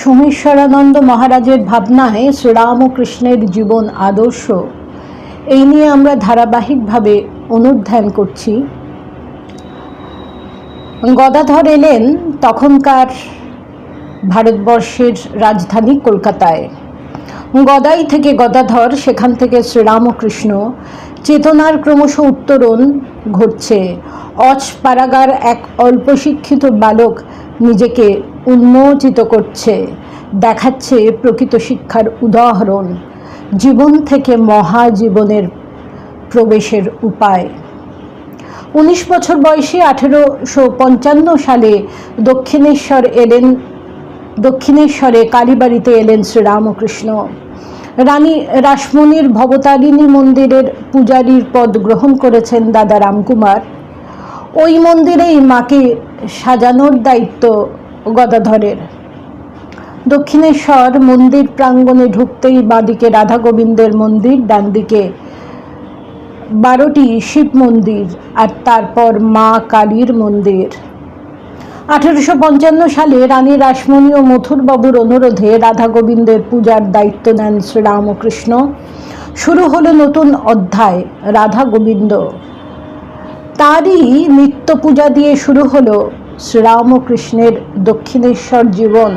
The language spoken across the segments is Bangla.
সোমেশ্বরানন্দ মহারাজের ভাবনায় শ্রীরামকৃষ্ণের জীবন আদর্শ। এই নিয়ে আমরা ধারাবাহিকভাবে অনুধ্যান করছি। গদাধর এলেন তখনকার ভারতবর্ষের রাজধানী কলকাতায়। গদাই থেকে গদাধর, সেখান থেকে শ্রীরামকৃষ্ণ। চেতনার ক্রমশ উত্তরণ ঘটছে। অচ পারাগার এক অল্প শিক্ষিত বালক নিজেকে উন্মোচিত করছে, দেখাচ্ছে প্রকৃত শিক্ষার উদাহরণ, জীবন থেকে মহাজীবনের প্রবেশের উপায়। উনিশ বছর বয়সে আঠেরোশো পঞ্চান্ন সালে দক্ষিণেশ্বর এলেন, দক্ষিণেশ্বরে কালীবাড়িতে এলেন শ্রীরামকৃষ্ণ। রানী রাসমণির ভবতারিণী মন্দিরের পূজারীর পদ গ্রহণ করেছেন দাদা রামকুমার। ওই মন্দিরেই মাকে সাজানোর দায়িত্ব গদাধরের। দক্ষিণেশ্বর মন্দির প্রাঙ্গণে ঢুকতেই বাঁদিকে রাধা গোবিন্দের মন্দির ডান দিকে বারোটি শিব মন্দির আর তারপর মা কালীর মন্দির। আঠেরোশো পঞ্চান্ন সালে রানী রাসমণি ও মথুরবাবুর অনুরোধে রাধা গোবিন্দের পূজার দায়িত্ব নেন শ্রীরামকৃষ্ণ। শুরু হলো নতুন অধ্যায় রাধা গোবিন্দ তারই নিত্য পূজা দিয়ে শুরু হলো শ্রীরামকৃষ্ণের দক্ষিণেশ্বর জীবন।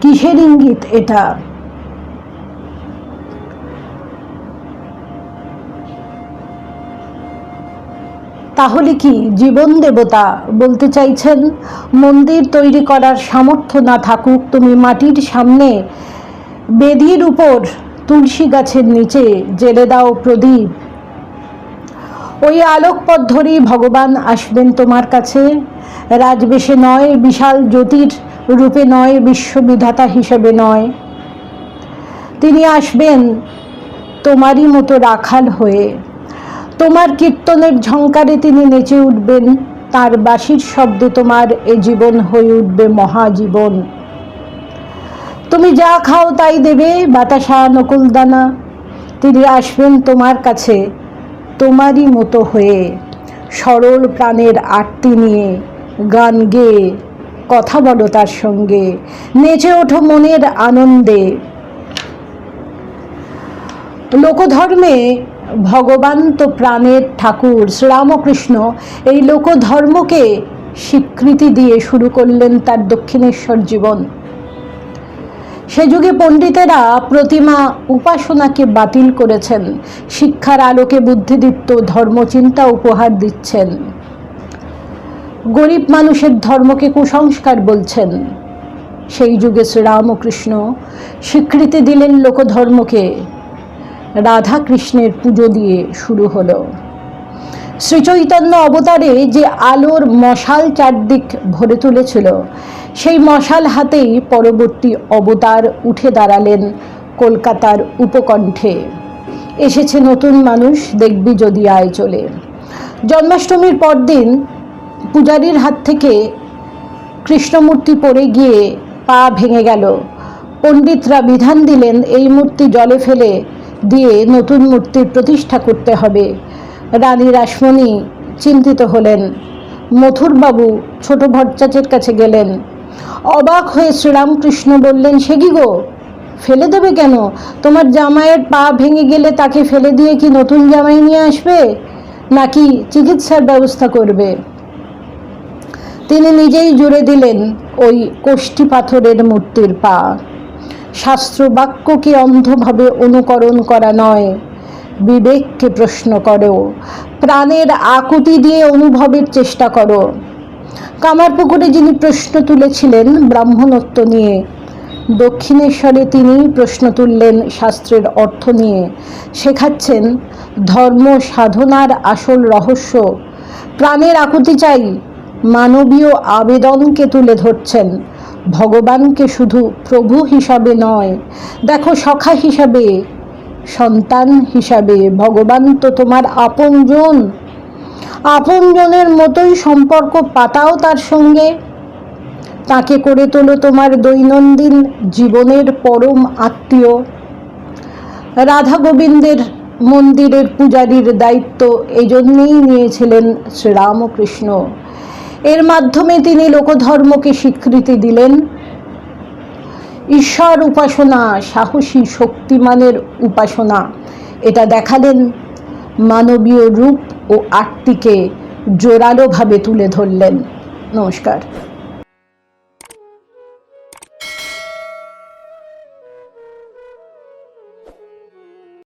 কিসের ইঙ্গিত এটা? তাহলে কি জীবন দেবতা বলতে চাইছেন? মন্দির তৈরি করার সামর্থ্য না থাকুক, তুমি মাটির সামনে বেদির উপর তুলসী গাছের নিচে জেলে দাও প্রদীপ। ওই আলোকপথ ধরেই ভগবান আসবেন তোমার কাছে। রাজবেশে নয়, বিশাল জ্যোতির রূপে নয়, বিশ্ববিধাতা হিসেবে নয়। তিনি আসবেন তোমারই মতো রাখাল হয়ে। তোমার কীর্তনের ঝঙ্কারে তিনি নেচে উঠবেন। তার বাসির শব্দে তোমার এ জীবন হয়ে উঠবে মহাজীবন। তুমি যা খাও তাই দেবে, বাতাসা, নকুলদানা। তিনি আসবেন তোমার কাছে। তোমারই মতো হয়ে সরল প্রাণের আরতি নিয়ে গান গেয়ে কথা বলো তার সঙ্গে, নেচে ওঠো মনের আনন্দে। লোকধর্মে ভগবান তো প্রাণের ঠাকুর, শ্রীরামকৃষ্ণ এই লোকধর্মকে স্বীকৃতি দিয়ে শুরু করলেন তার দক্ষিণেশ্বর জীবন। সে যুগে পণ্ডিতেরা প্রতিমা উপাসনাকে বাতিল করেছেন। শিক্ষার আলোকে বুদ্ধিদীপ্ত ধর্মচিন্তা উপহার দিচ্ছেন। গরিব মানুষের ধর্মকে কুসংস্কার বলছেন। সেই যুগে শ্রীরামকৃষ্ণ স্বীকৃতি দিলেন লোকধর্মকে। রাধা কৃষ্ণের পুজো দিয়ে শুরু হলো। শ্রীচৈতন্য অবতারে যে আলোর মশাল চারদিক ভরে তুলেছিল, সেই মশাল হাতেই পরবর্তী অবতার উঠে দাঁড়ালেন কলকাতার উপকণ্ঠে। এসেছে নতুন মানুষ দেখবি যদি আয় চলে। জন্মাষ্টমীর পরদিন পূজারীর হাত থেকে কৃষ্ণমূর্তি পড়ে গিয়ে পা ভেঙে গেল। পণ্ডিতরা বিধান দিলেন, এই মূর্তি জলে ফেলে দিয়ে নতুন মূর্তির প্রতিষ্ঠা করতে হবে। রানী রাসমণি চিন্তিত হলেন। মথুরবাবু ছোট ভট্টাচের কাছে গেলেন। অবাক হয়ে শ্রীরামকৃষ্ণ বললেন, সে কি গো? ফেলে দেবে কেন? তোমার জামাইয়ের পা ভেঙে গেলে তাকে ফেলে দিয়ে কি নতুন জামাই নিয়ে আসবে? নাকি চিকিৎসার ব্যবস্থা করবে? তিনি নিজেই জুড়ে দিলেন ওই কোষ্ঠী পাথরের মূর্তির পা। শাস্ত্র বাক্যকে অন্ধভাবে অনুকরণ করা নয়। বিবেককে প্রশ্ন করো, প্রাণের আকুতি দিয়ে অনুভবের চেষ্টা করো। কামারপুকুরে যিনি প্রশ্ন তুলেছিলেন ব্রাহ্মণত্ব নিয়ে, দক্ষিণেশ্বরে তিনি প্রশ্ন তুললেন শাস্ত্রের অর্থ নিয়ে। শেখাচ্ছেন, ধর্ম সাধনার আসল রহস্য, প্রাণের আকুতি চাই, মানবীয় আবেদনকে তুলে ধরছেন, ভগবানকে শুধু প্রভু হিসাবে নয়, দেখো সখা হিসাবে সন্তান হিসাবে, ভগবান তো তোমার আপনজন। আপনজনের মতোই সম্পর্ক পাতাও তার সঙ্গে। তাকে করে তোলো তোমার দৈনন্দিন জীবনের পরম আত্মীয়। রাধা গোবিন্দের মন্দিরের পূজারীর দায়িত্ব এজন্যেই নিয়েছিলেন শ্রীরামকৃষ্ণ। এর মাধ্যমে তিনি লোকধর্মকে স্বীকৃতি দিলেন। ঈশ্বর উপাসনা, সাহসী শক্তিমানের উপাসনা। এটা দেখালেন মানবীয় রূপ ও আত্মিকে জোরালোভাবে তুলে ধরলেন। নমস্কার।